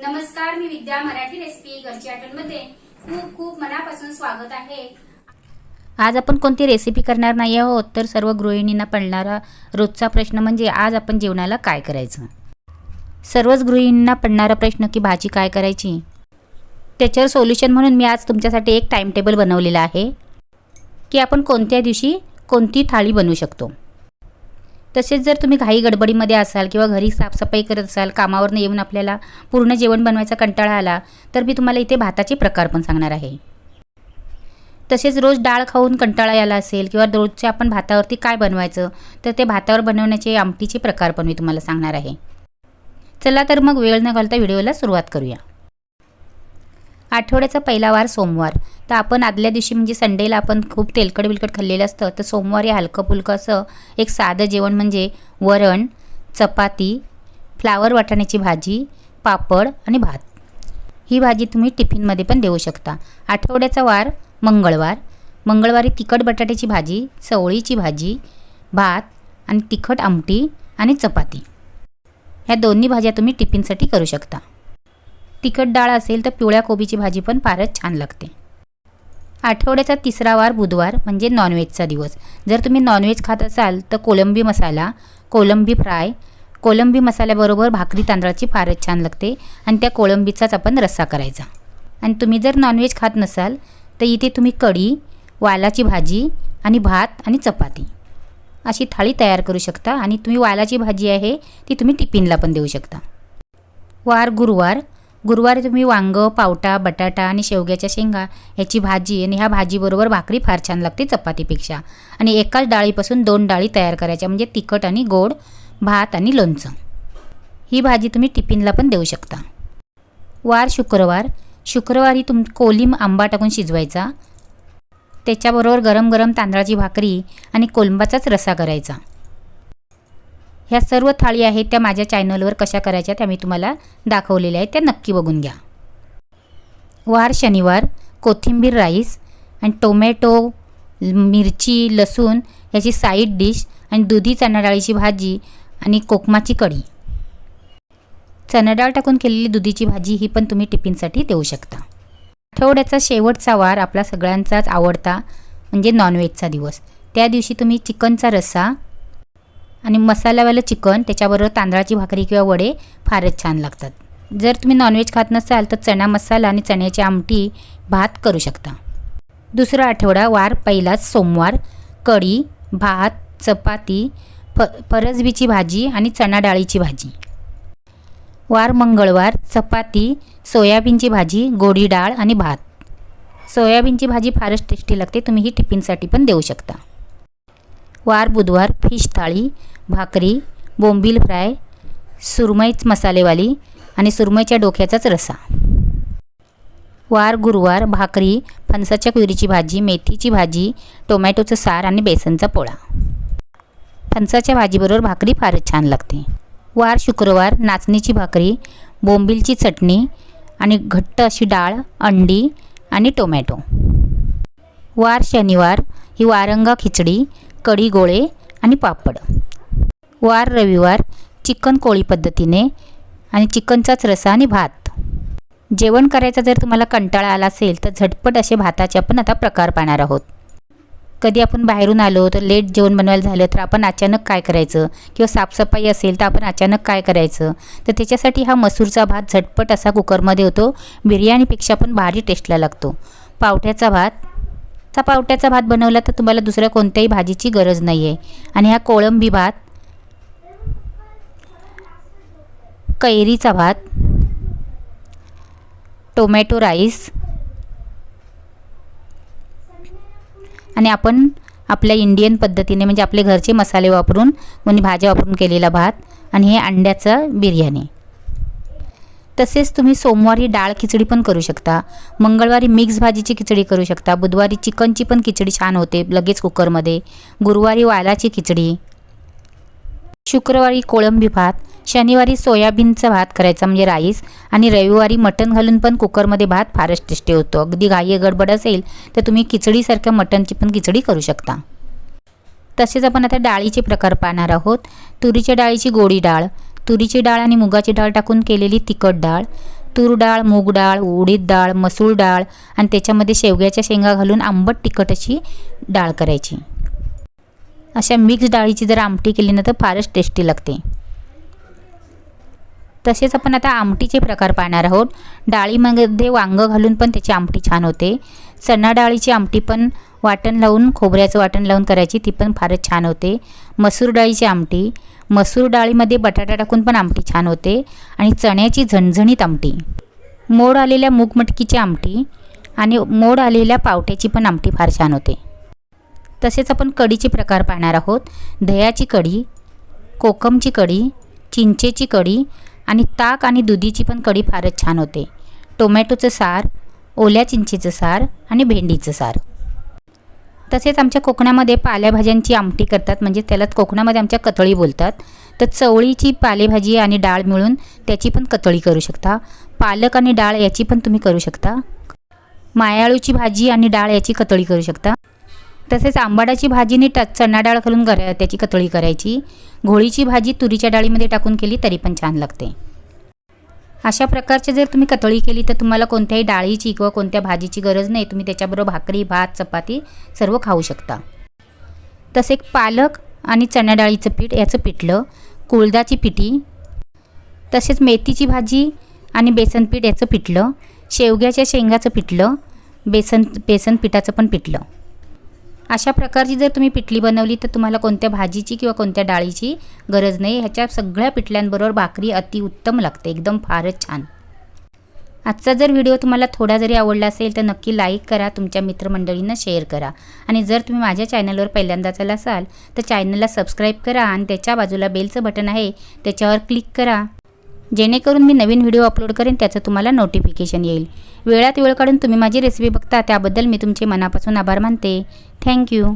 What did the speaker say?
नमस्कार मी विद्या मराठी रेसिपी घरची आठवणमध्ये. खूप खूप मनापासून स्वागत आहे. आज आपण कोणती रेसिपी करणार नाही आहोत तर सर्व गृहिणींना पडणारा रोजचा प्रश्न म्हणजे आज आपण जेवणाला काय करायचं? सर्वच गृहिणींना पडणारा प्रश्न की भाजी काय करायची? त्याच्यावर सोल्युशन म्हणून मी आज तुमच्यासाठी एक टाईम टेबल बनवलेला आहे की आपण कोणत्या दिवशी कोणती थाळी बनवू शकतो. तसेच जर तुम्ही घाई गडबडीमध्ये असाल किंवा घरी साफसफाई करत असाल कामावरनं येऊन आपल्याला पूर्ण जेवण बनवायचा कंटाळा आला तर मी तुम्हाला इथे भाताचे प्रकार पण सांगणार आहे. तसेच रोज डाळ खाऊन कंटाळा याला असेल किंवा रोजच्या आपण भातावरती काय बनवायचं तर ते भातावर बनवण्याचे आमटीचे प्रकार पण मी तुम्हाला सांगणार आहे. चला तर मग वेळ न घालता व्हिडिओला सुरुवात करूया. आठवड्याचा पहिला वार सोमवार. तर आपण आदल्या दिवशी म्हणजे संडेला आपण खूप तेलकट बिलकट खाल्लेलं असतं. तर सोमवारी हलकं फुलकं असं एक साधं जेवण म्हणजे वरण चपाती फ्लावर वाटाण्याची भाजी पापड आणि भात. ही भाजी तुम्ही टिफिनमध्ये पण देऊ शकता. आठवड्याचा वार मंगळवार. मंगळवारी तिखट बटाट्याची भाजी चवळीची भाजी भात आणि तिखट आमटी आणि चपाती. ह्या दोन्ही भाज्या तुम्ही टिफिनसाठी करू शकता. तिखट डाळ असेल तर पिवळ्या कोबीची भाजी पण फारच छान लागते. आठवड्याचा तिसरा वार बुधवार म्हणजे नॉनव्हेजचा दिवस. जर तुम्ही नॉनव्हेज खात असाल तर कोलंबी मसाला कोलंबी फ्राय कोलंबी मसाल्याबरोबर भाकरी तांदळाची फारच छान लागते आणि त्या कोळंबीचाच आपण रस्सा करायचा. आणि तुम्ही जर नॉनव्हेज खात नसाल तर इथे तुम्ही कढी वालाची भाजी आणि भात आणि चपाती अशी थाळी तयार करू शकता आणि तुम्ही वालाची भाजी आहे ती तुम्ही टिफिनला पण देऊ शकता. वार गुरुवार गुरुवारी तुम्ही वांगं पावटा बटाटा आणि शेवग्याच्या शेंगा याची भाजी आणि ह्या भाजीबरोबर भाकरी फार छान लागते चपातीपेक्षा. आणि एकाच डाळीपासून दोन डाळी तयार करायच्या म्हणजे तिखट आणि गोड भात आणि लोणचं. ही भाजी तुम्ही टिफिनला पण देऊ शकता. वार शुक्रवार. शुक्रवारी तुम कोलिम आंबा टाकून शिजवायचा. त्याच्याबरोबर गरम गरम तांदळाची भाकरी आणि कोलंबाचाच रसा करायचा. ह्या सर्व थाळी आहेत त्या माझ्या चॅनलवर कशा करायच्या त्या मी तुम्हाला दाखवलेल्या आहेत. त्या नक्की बघून घ्या. वार शनिवार कोथिंबीर राईस आणि टोमॅटो मिरची लसूण याची साईड डिश आणि दुधी चणाडाळीची भाजी आणि कोकमाची कढी. चणाडाळ टाकून केलेली दुधीची भाजी ही पण तुम्ही टिफिनसाठी देऊ शकता. आठवड्याचा शेवटचा वार आपला सगळ्यांचाच आवडता म्हणजे नॉनव्हेजचा दिवस. त्या दिवशी तुम्ही चिकनचा रस्सा आणि मसाल्यावालं चिकन त्याच्याबरोबर तांदळाची भाकरी किंवा वडे फारच छान लागतात. जर तुम्ही नॉनव्हेज खात नसाल तर चणा मसाला आणि चण्याची आमटी भात करू शकता. दुसरा आठवडा वार पहिलाच सोमवार कढी भात चपाती फ फरसबीची भाजी आणि चणा डाळीची भाजी. वार मंगळवार चपाती सोयाबीनची भाजी गोडी डाळ आणि भात. सोयाबीनची भाजी फारच टेस्टी लागते तुम्ही ही टिफिनसाठी पण देऊ शकता. वार बुधवार फिश थाळी भाकरी बोंबील फ्राय सुरमईच मसालेवाली आणि सुरमईच्या डोक्याचाच रसा. वार गुरुवार भाकरी फणसाच्या कुयरीची भाजी मेथीची भाजी टोमॅटोचं सार आणि बेसनचा पोळा. फणसाच्या भाजीबरोबर भाकरी फारच छान लागते. वार शुक्रवार नाचणीची भाकरी बोंबीलची चटणी आणि घट्ट अशी डाळ अंडी आणि टोमॅटो. वार शनिवार ही वारंगा खिचडी कढी गोळे आणि पापड. वार रविवार चिकन कोळी पद्धतीने आणि चिकनचाच रसा आणि भात. जेवण करायचा जर तुम्हाला कंटाळा आला असेल तर झटपट असे भाताचे आपण आता प्रकार पाहणार आहोत. कधी आपण बाहेरून आलो तर लेट जेवण बनवायला झालं तर आपण अचानक काय करायचं? किंवा साफसफाई असेल तर आपण अचानक काय करायचं? तर त्याच्यासाठी हा मसूरचा भात झटपट असा कुकरमध्ये होतो. बिर्याणीपेक्षा पण भारी टेस्टला लागतो. पावट्याचा भात चा पावट्याचा भात बनवला तर तुम्हाला दुसऱ्या कोणत्याही भाजीची गरज नाही आहे आणि हा कोळंबी भात कैरीचा भात टोमॅटो राईस आणि आपण आपल्या इंडियन पद्धतीने म्हणजे आपले घरचे मसाले वापरून कोणी भाज्या वापरून केलेला भात आणि हे अंड्याचं बिर्याणी. तसेच तुम्ही सोमवारी डाळ खिचडी पण करू शकता. मंगळवारी मिक्स भाजीची खिचडी करू शकता. बुधवारी चिकनची पण खिचडी छान होते लगेच कुकरमध्ये. गुरुवारी वालाची खिचडी. शुक्रवारी कोळंबी भात. शनिवारी सोयाबीनचा भात करायचा म्हणजे राईस आणि रविवारी मटण घालून पण कुकरमध्ये भात फारच टेस्टी होतो. अगदी घाई गडबड असेल तर तुम्ही खिचडीसारख्या मटणची पण खिचडी करू शकता. तसेच आपण आता डाळीचे प्रकार पाहणार आहोत. तुरीच्या डाळीची गोडी डाळ. तुरीची डाळ आणि मुगाची डाळ टाकून केलेली तिखट डाळ तूर डाळ मूग डाळ उडीद डाळ मसूर डाळ आणि त्याच्यामध्ये शेवग्याच्या शेंगा घालून आंबट तिखट अशी डाळ करायची. अशा मिक्स डाळीची जर आमटी केली ना तर फारच टेस्टी लागते. तसेच आपण आता आमटीचे प्रकार पाहणार आहोत. डाळीमध्ये वांगं घालून पण त्याची आमटी छान होते. चणा डाळीची आमटी पण वाटण लावून खोबऱ्याचं वाटण लावून करायची ती पण फारच छान होते. मसूर डाळीची आमटी मसूर डाळीमध्ये बटाटा टाकून पण आमटी छान होते आणि चण्याची झणझणीत आमटी. मोड आलेल्या मूगमटकीची आमटी आणि मोड आलेल्या पावट्याची पण आमटी फार छान होते. तसेच आपण कढीचे प्रकार पाहणार आहोत. दह्याची कढी कोकमची कढी चिंचेची कढी आणि ताक आणि दुधीची पण कढी फारच छान होते. टोमॅटोचं सार ओल्या चिंचेचं सार आणि भेंडीचं सार. तसेच आमच्या कोकणामध्ये पालेभाज्यांची आमटी करतात म्हणजे त्याला कोकणामध्ये आमच्या कतळी बोलतात. तर चवळीची पालेभाजी आणि डाळ मिळून त्याची पण कतळी करू शकता. पालक आणि डाळ याची पण तुम्ही करू शकता. मायाळूची भाजी आणि डाळ याची कतळी करू शकता. तसेच आंबाडाची भाजीने ट चणा डाळ घालून त्याची कतळी करायची. घोळीची भाजी तुरीच्या डाळीमध्ये टाकून केली तरी पण छान लागते. अशा प्रकारचे जर तुम्ही कतळी केली तर तुम्हाला कोणत्याही डाळीची किंवा कोणत्या भाजीची गरज नाही. तुम्ही त्याच्याबरोबर भाकरी भात चपाती सर्व खाऊ शकता. तसे पालक आणि चणा डाळीचं पीठ याचं पिठलं कुळदाची पिठी तसेच मेथीची भाजी आणि बेसन पीठ याचं पिठलं शेवग्याच्या शेंगाचं पिठलं बेसन बेसन पिठाचं पण पिठलं. अशा प्रकारची जर तुम्ही पिठली बनवली तर तुम्हाला कोणत्या भाजीची किंवा कोणत्या डाळीची गरज नाही. ह्याच्या सगळ्या पिठल्यांबरोबर भाकरी अतिउत्तम लागते. एकदम फारच छान. आजचा जर व्हिडिओ तुम्हाला थोडा जरी आवडला असेल तर नक्की लाईक करा तुमच्या मित्रमंडळींना शेअर करा. आणि जर तुम्ही माझ्या चॅनलवर पहिल्यांदाच आला असाल तर चॅनलला सबस्क्राईब करा आणि त्याच्या बाजूला बेलचं बटन आहे त्याच्यावर क्लिक करा. जेणेकरून मी नवीन व्हिडिओ अपलोड करेन त्याचं तुम्हाला नोटिफिकेशन येईल. वेळात वेळ काढून तुम्ही माझी रेसिपी बघता त्याबद्दल मी तुमचे मनापासून आभार मानते. थँक्यू